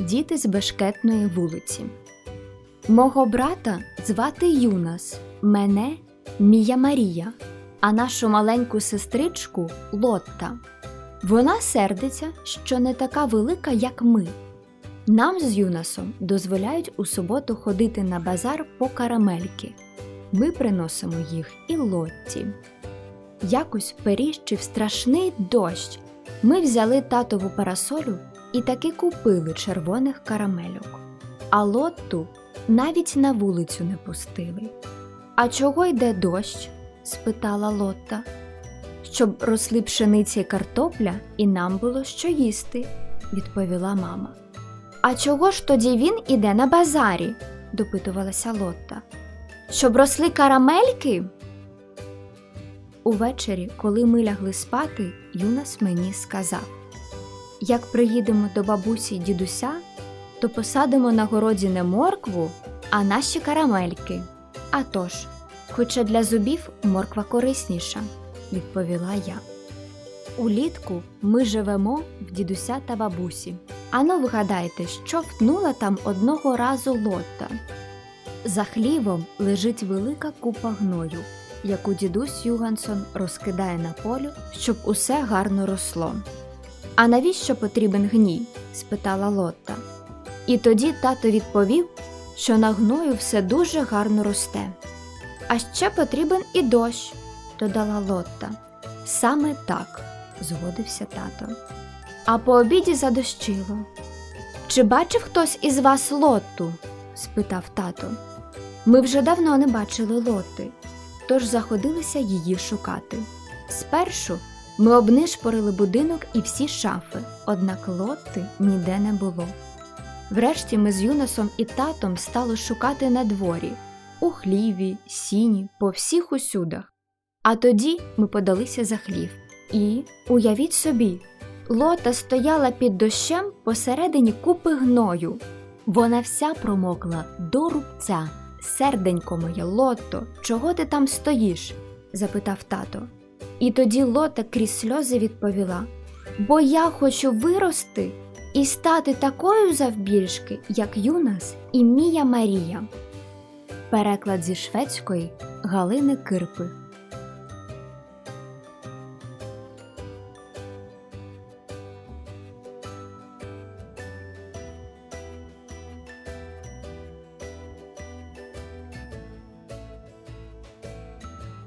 Діти з бешкетної вулиці. Мого брата звати Юнас, мене Мія Марія, а нашу маленьку сестричку Лотта. Вона сердиться, що не така велика, як ми. Нам з Юнасом дозволяють у суботу ходити на базар по карамельки. Ми приносимо їх і Лотті. Якось періщив страшний дощ. Ми взяли татову парасолю і таки купили червоних карамельок. А Лотту навіть на вулицю не пустили. А чого йде дощ? спитала Лотта. Щоб росли пшениця й картопля, і нам було що їсти, відповіла мама. А чого ж тоді він іде на базарі? допитувалася Лотта. Щоб росли карамельки? Увечері, коли ми лягли спати, Юнас мені сказав: Як приїдемо до бабусі й дідуся, то посадимо на городі не моркву, а наші карамельки. А тож, хоча для зубів морква корисніша, відповіла я. Улітку ми живемо в дідуся та бабусі. Ану вгадайте, що втнула там одного разу лотта. За хлівом лежить велика купа гною, яку дідусь Югансон розкидає на полю, щоб усе гарно росло. А навіщо потрібен гній? спитала Лотта. І тоді тато відповів, що на гною все дуже гарно росте. А ще потрібен і дощ, додала Лотта. Саме так, згодився тато. А по обіді задощило. Чи бачив хтось із вас Лотту? спитав тато. Ми вже давно не бачили Лотти, тож заходилися її шукати. Спершу ми обнишпорили будинок і всі шафи, однак Лотти ніде не було. Врешті ми з Юносом і татом стали шукати на дворі, у хліві, сіні, по всіх усюдах. А тоді ми подалися за хлів. І, уявіть собі, лота стояла під дощем посередині купи гною. Вона вся промокла до рубця. Серденько моє, лото, чого ти там стоїш? запитав тато. І тоді лота крізь сльози відповіла: Бо я хочу вирости і стати такою завбільшки, як Юнас і Мія Марія. Переклад зі шведської Галини Кирпи